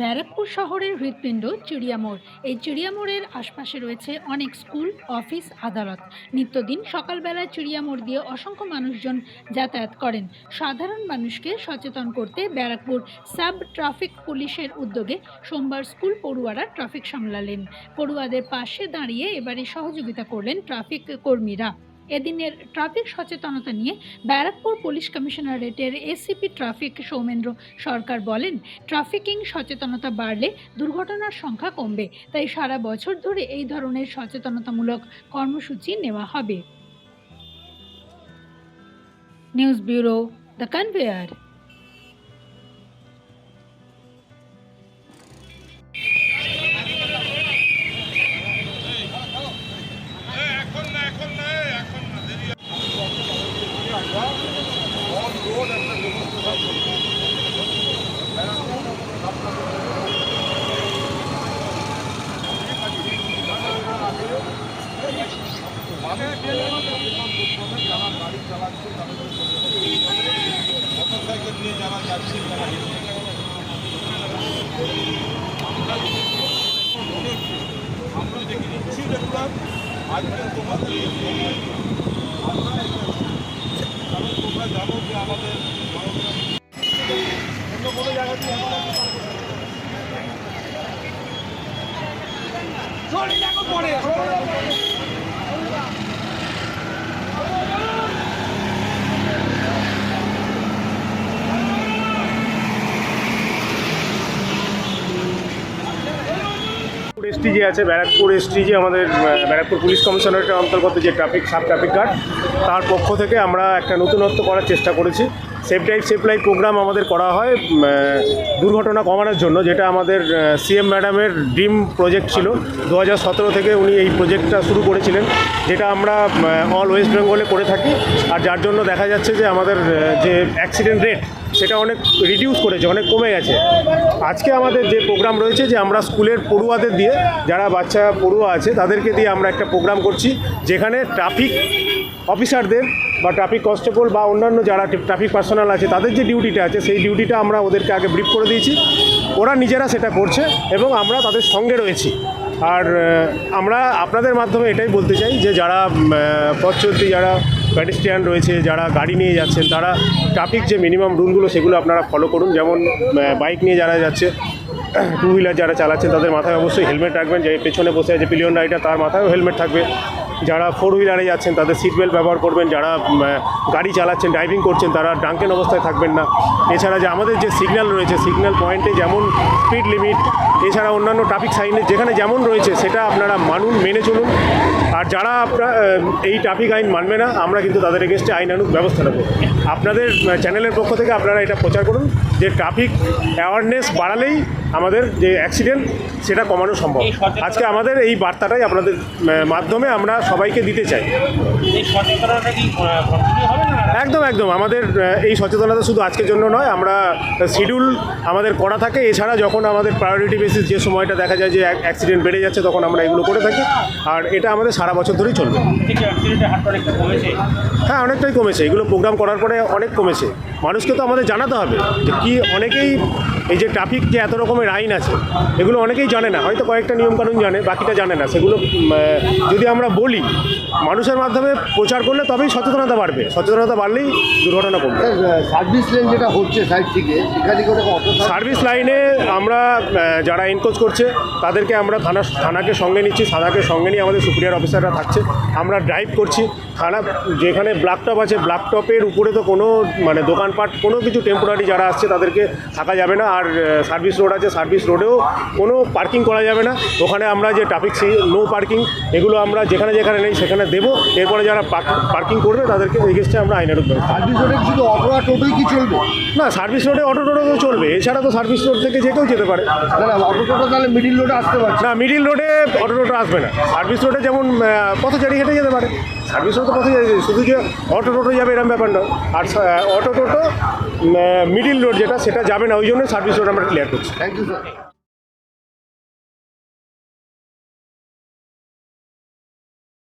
ব্যারাকপুর শহরের হৃৎপিণ্ড চিড়িয়ামোড় এই চিড়িয়ামোড়ের আশপাশে রয়েছে অনেক স্কুল, অফিস, আদালত। নিত্যদিন সকালবেলা চিড়িয়ামোড় দিয়ে অসংখ্য মানুষজন যাতায়াত করেন। সাধারণ মানুষকে সচেতন করতে ব্যারাকপুর সাব ট্রাফিক পুলিশের উদ্যোগে সোমবার স্কুল পড়ুয়ারা ট্রাফিক সামলালেন। পড়ুয়াদের পাশে দাঁড়িয়ে এবারে সহযোগিতা করলেন ট্রাফিক কর্মীরা। এদিনের ট্রাফিক সচেতনতা নিয়ে ব্যারাকপুর পুলিশ কমিশনারেটের এসিপি ট্রাফিক সৌমেন্দ্র সরকার বলেন, ট্রাফিকিং সচেতনতা বাড়লে দুর্ঘটনার সংখ্যা কমবে, তাই সারা বছর ধরে এই ধরনের সচেতনতামূলক কর্মসূচি নেওয়া হবে। News bureau the conveyor. তোমরা জানো যে আমাদের অন্য কোনো জায়গা দিয়ে আমরা এসটিজি আছে, ব্যারাকপুর এসটিজি, আমাদের ব্যারাকপুর পুলিশ কমিশনারেটের অন্তর্গত যে ট্রাফিক, সাব ট্রাফিক গার্ড, তার পক্ষ থেকে আমরা একটা নতুনত্ব করার চেষ্টা করেছি। Safe drive, safe life programme আমাদের করা হয় দুর্ঘটনা কমানোর জন্য, যেটা আমাদের সিএম ম্যাডামের ড্রিম প্রজেক্ট ছিল। দু থেকে উনি এই প্রজেক্টটা শুরু করেছিলেন, যেটা আমরা অল ওয়েস্ট বেঙ্গলে করে থাকি। আর যার জন্য দেখা যাচ্ছে যে আমাদের যে অ্যাক্সিডেন্ট রেট সেটা অনেক রিডিউস করেছে, অনেক কমে গেছে। আজকে আমাদের যে প্রোগ্রাম রয়েছে যে আমরা স্কুলের পড়ুয়াদের দিয়ে, যারা বাচ্চা পড়ুয়া আছে, তাদেরকে দিয়ে আমরা একটা প্রোগ্রাম করছি, যেখানে ট্রাফিক অফিসারদের বা ট্রাফিক কনস্টেবল বা অন্যান্য যারা ট্রাফিক পার্সোনাল আছে, তাদের যে ডিউটিটা আছে, সেই ডিউটিটা আমরা ওদেরকে আগে ব্রিফ করে দিয়েছি। ওরা নিজেরা সেটা করছে এবং আমরা তাদের সঙ্গে রয়েছি। আর আমরা আপনাদের মাধ্যমে এটাই বলতে চাই যে যারা পথ চলতি যারা প্যাডিস্ট্রিয়ান রয়েছে, যারা গাড়ি নিয়ে যাচ্ছেন, তারা ট্রাফিক যে মিনিমাম রুলগুলো সেগুলো আপনারা ফলো করুন। যেমন বাইক নিয়ে যারা যাচ্ছে টু হুইলার যারা চালাচ্ছেন, তাদের মাথায় অবশ্যই হেলমেট রাখবেন। যে পেছনে বসে আছে পিলিয়ন রাইডার তার মাথায়ও হেলমেট থাকবে। যারা ফোর হুইলারে যাচ্ছেন, তাদের সিট বেল্ট ব্যবহার করবেন, যারা গাড়ি চালাচ্ছেন ড্রাইভিং করছেন, তারা ড্রাঙ্কেন অবস্থায় থাকবেন না। এছাড়া যে আমাদের যে সিগন্যাল রয়েছে সিগন্যাল পয়েন্টে যেমন স্পিড লিমিট এছাড়া অন্যান্য ট্রাফিক সাইনে যেখানে যেমন রয়েছে, সেটা আপনারা মানুন, মেনে চলুন। আর যারা আপনার এই ট্রাফিক আইন মানবে না, আমরা কিন্তু তাদের এগেনস্টে আইন আনুক ব্যবস্থা নেব। আপনাদের চ্যানেলের পক্ষ থেকে আপনারা এটা প্রচার করুন, যে ট্রাফিক অ্যাওয়ারনেস বাড়ালেই আমাদের যে অ্যাক্সিডেন্ট সেটা কমানো সম্ভব। আজকে আমাদের এই বার্তাটাই আপনাদের মাধ্যমে আমরা সবাইকে দিতে চাই। একদম একদম। আমাদের এই সচেতনতা শুধু আজকের জন্য নয় আমরা শিডিউল আমাদের করা থাকে। এছাড়া যখন আমাদের প্রায়োরিটি বেসিস যে সময়টা দেখা যায় যে অ্যাক্সিডেন্ট বেড়ে যাচ্ছে তখন আমরা এগুলো করে থাকি। আর এটা আমাদের সারা বছর ধরেই চলবে। হ্যাঁ অনেকটাই কমেছে। এগুলো প্রোগ্রাম করার পরে অনেক কমেছে। মানুষকে তো আমাদের জানাতে হবে যে কি অনেকেই এই যে ট্রাফিক যে এত রকমের আইন আছে এগুলো অনেকেই জানে না হয়তো কয়েকটা নিয়মকানুন জানে বাকিটা জানে না সেগুলো যদি আমরা বলি মানুষের মাধ্যমে প্রচার করলে তবেই সচেতনতা বাড়বে সচেতনতা বাড়লেই দুর্ঘটনা কমবে। সার্ভিস লাইন যেটা হচ্ছে সাইড থেকে সেখানে সার্ভিস লাইনে আমরা যারা এনকোচ করছে তাদেরকে আমরা থানা থানাকে সঙ্গে নিচ্ছি থানাকে সঙ্গে নিয়ে আমাদের সুপিরিয়ার অফিসাররা থাকছে আমরা ড্রাইভ করছি থানা যেখানে ব্লাক টপ আছে ব্লাক টপের উপরে তো কোনো মানে দোকানপাট কোনো কিছু টেম্পোরারি যারা আসছে তাদেরকে থাকা যাবে না আর সার্ভিস রোড আছে সার্ভিস রোডেও কোনো পার্কিং করা যাবে না। ওখানে আমরা যে ট্রাফিক নো পার্কিং এগুলো আমরা যেখানে যেখানে নেই সেখানে দেবো। এরপরে যারা পার্কিং করবে তাদেরকে এগেস্টে আমরা আইনানুক ব্যবস্থা সার্ভিস রোডে শুধু অটো আর টোটোই কি চলবে? না সার্ভিস রোডে অটো টোটো তো চলবে। এছাড়া তো সার্ভিস রোড থেকে যে কেউ যেতে পারে। না না অটো টোটো তাহলে মিডিল রোডে আসতে পারছে। না মিডিল রোডে অটো টোটো আসবে না। সার্ভিস রোডে যেমন পথচারী হেঁটে যেতে পারে। সার্ভিস রোড তো পথচারী শুধু যে অটো টোটো যাবে এরকম ব্যাপার নয়। আর অটো টোটো মিডিল রোড যেটা সেটা যাবে না। ওই জন্য সার্ভিস রোড আমরা ক্লিয়ার করছি। Thank you Hey.